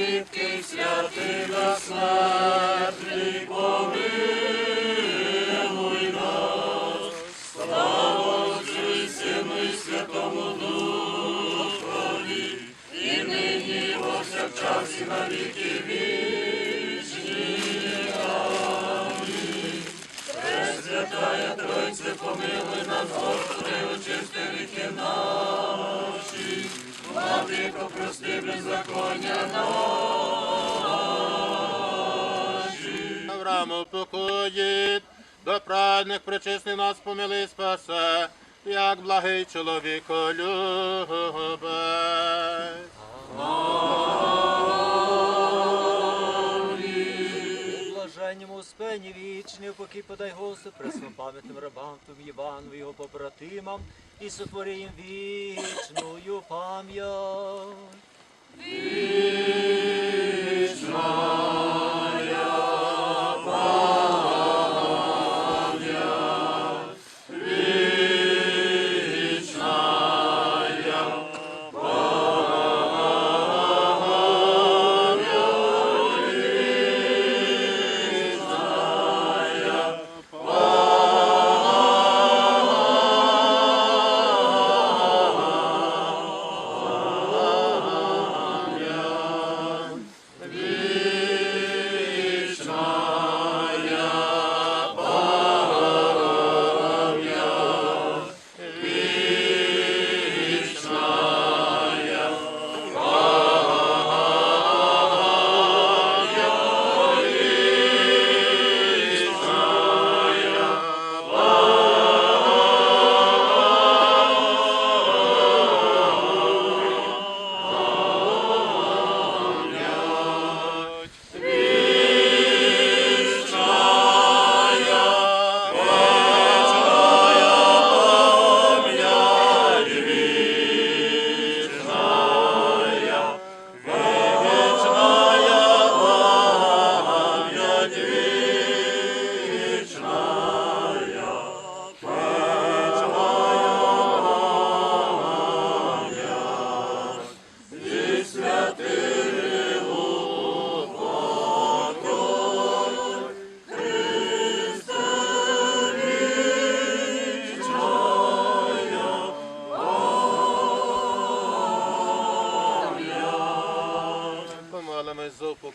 ти безсмертний, помилуй нас. Слава Отцю і Святому Духові, і нині, і повсякчас, і на віки вічні. Амінь. Пресвятая Тройце, помилуй нас, Господи, очисти наші. Аврааму покоїть, до праведних причисни нас помили спасе, як благий чоловіко любець. Блаженнім успені вічний, поки подай Господь преснопам'ятним рабам Твоїм Євану, його побратимам, і сотвори їм вічною пам'ять. Помолимось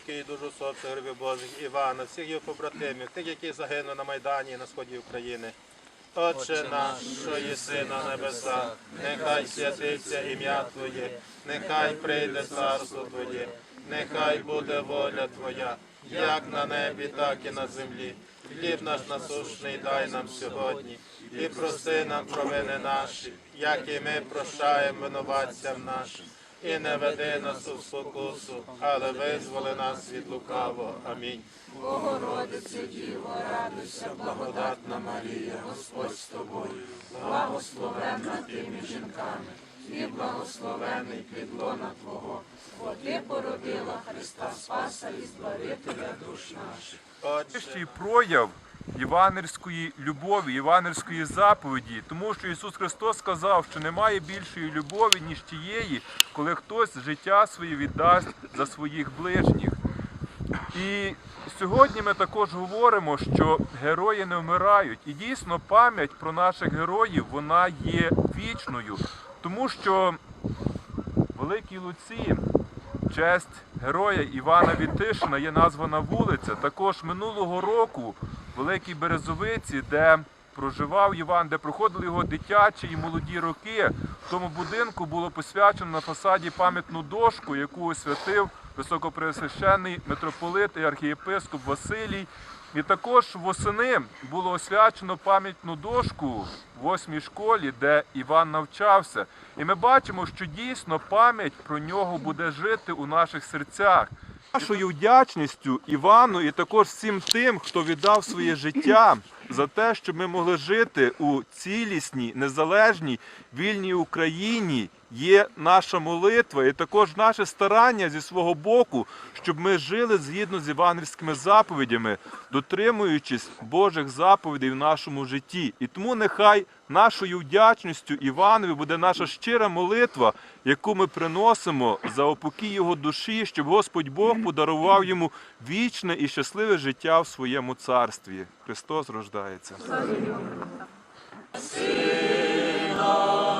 за дуже совця грибів Божих Івана, всіх його побратимів, тих, які загинули на Майдані і на сході України. Отче наш, що єси на небесах, нехай святиться ім'я Твоє, нехай прийде царство Твоє, нехай буде воля Твоя, як на небі, так і на землі. Хліб наш насущний дай нам сьогодні, і прости нам провини наші, як і ми прощаємо винуватцям нашим. І не веди нас у спокусу, але визволи нас від лукавого. Амінь. Богородице Діво, радуйся, благодатна Марія, Господь з тобою, благословенна ти між жінками, і благословений плідлона Твого, бо ти породила Христа Спаса і Збавителя душ наших. Отче, прояв євангельської любові, євангельської заповіді, тому що Ісус Христос сказав, що немає більшої любові, ніж тієї, коли хтось життя своє віддасть за своїх ближніх. І сьогодні ми також говоримо, що герої не вмирають. І дійсно пам'ять про наших героїв вона є вічною, тому що Великій Луці честь героя Івана Вітишина є названа вулиця. Також минулого року Великій Березовиці, де проживав Іван, де проходили його дитячі і молоді роки, в тому будинку було посвячено на фасаді пам'ятну дошку, яку освятив високопреосвящений митрополит і архієпископ Василій. І також восени було освячено пам'ятну дошку в восьмій школі, де Іван навчався. І ми бачимо, що дійсно пам'ять про нього буде жити у наших серцях. Нашою вдячністю Івану і також всім тим, хто віддав своє життя за те, щоб ми могли жити у цілісній, незалежній, вільній Україні є наша молитва і також наше старання зі свого боку, щоб ми жили згідно з євангельськими заповідями, дотримуючись Божих заповідей в нашому житті. І тому нехай нашою вдячністю Іванові буде наша щира молитва, яку ми приносимо за опокій його душі, щоб Господь Бог подарував йому вічне і щасливе життя в своєму царстві. Христос рождається. Сина